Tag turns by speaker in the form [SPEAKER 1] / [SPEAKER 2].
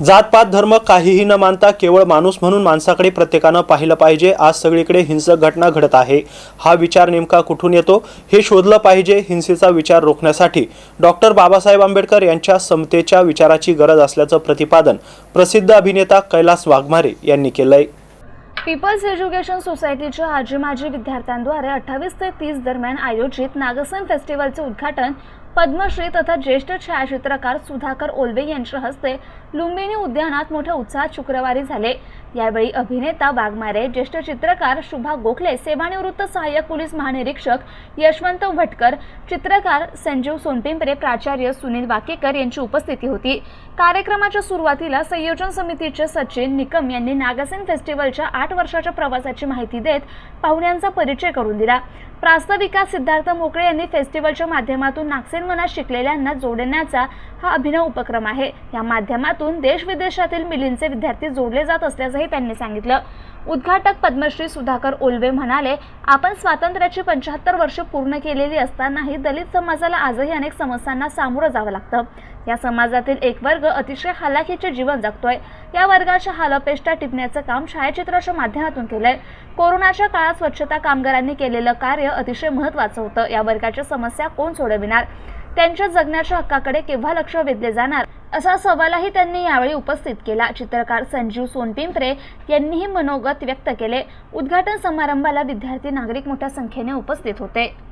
[SPEAKER 1] जातपात धर्म काहीही न मानता केवळ माणूस म्हणून माणसाकडे प्रत्येकानं पाहिलं पाहिजे आज सगळीकडे हिंसक घटना घडत आहे. हा विचार नेमका कुठून येतो? हे शोधलं पाहिजे हिंसेचा विचार रोखण्यासाठी. डॉक्टर बाबासाहेब आंबेडकर यांच्या समतेच्या विचाराची गरज असल्याचं प्रतिपादन प्रसिद्ध अभिनेता कैलास वाघमारे यांनी केलंय.
[SPEAKER 2] पीपल्स एज्युकेशन सोसायटीच्या आजी माजी विद्यार्थ्यांद्वारे अठ्ठावीस ते तीस दरम्यान आयोजित नागसन फेस्टिवलचे उद्घाटन पद्मश्री तथा ज्येष्ठ छायाचित्रकार सुधाकर ओल्वे यांच्या हस्ते लुंबिनी उद्यानात मोठ्या उत्साहात शुक्रवारी झाले. यावेळी अभिनेता वाघमारे ज्येष्ठ चित्रकार शुभा गोखले सेवानिवृत्त सहाय्यक पोलीस महानिरीक्षक यशवंत भटकर चित्रकार संजीव सोनपिंपरे प्राचार्य सुनील वाकेकर यांची उपस्थिती होती. कार्यक्रमाच्या सुरुवातीला संयोजन समितीचे सचिन निकम यांनी नागासेन फेस्टिवलच्या आठ वर्षाच्या प्रवासाची माहिती देत पाहुण्यांचा परिचय करून दिला. प्रास्ताविका सिद्धार्थ मोकळे यांनी फेस्टिवलच्या माध्यमातून नागसेन मनात शिकलेल्यांना जोडण्याचा हा अभिनव उपक्रम आहे. या माध्यमातून देश विदेशातील मिलींचे विद्यार्थी जोडले जात असंही त्यांनी सांगितलं. उद्घाटक पद्मश्री सुधाकर ओल्वे म्हणाले आपण स्वातंत्र्याची पंच्याहत्तर वर्ष पूर्ण केलेली असतानाही दलित समाजाला आजही अनेक समस्यांना सामोरं जावं लागतं. या समाजातील एक वर्ग अतिशय हालाखीचे जीवन जगतोय. या वर्गाच्या हालपेष्टा टिपण्याचं काम छायाचित्राच्या माध्यमातून केलंय. कोरोनाच्या काळात स्वच्छता कामगारांनी केलेलं कार्य अतिशय महत्त्वाचं होतं. या वर्गाच्या समस्या कोण सोडविणार? त्यांच्या जगण्याच्या हक्काकडे केव्हा लक्ष वेधले जाणार? असा सवालही त्यांनी यावेळी उपस्थित केला. चित्रकार संजीव सोनपिंपरे यांनीही मनोगत व्यक्त केले. उद्घाटन समारंभाला विद्यार्थी नागरिक मोठ्या संख्येने उपस्थित होते.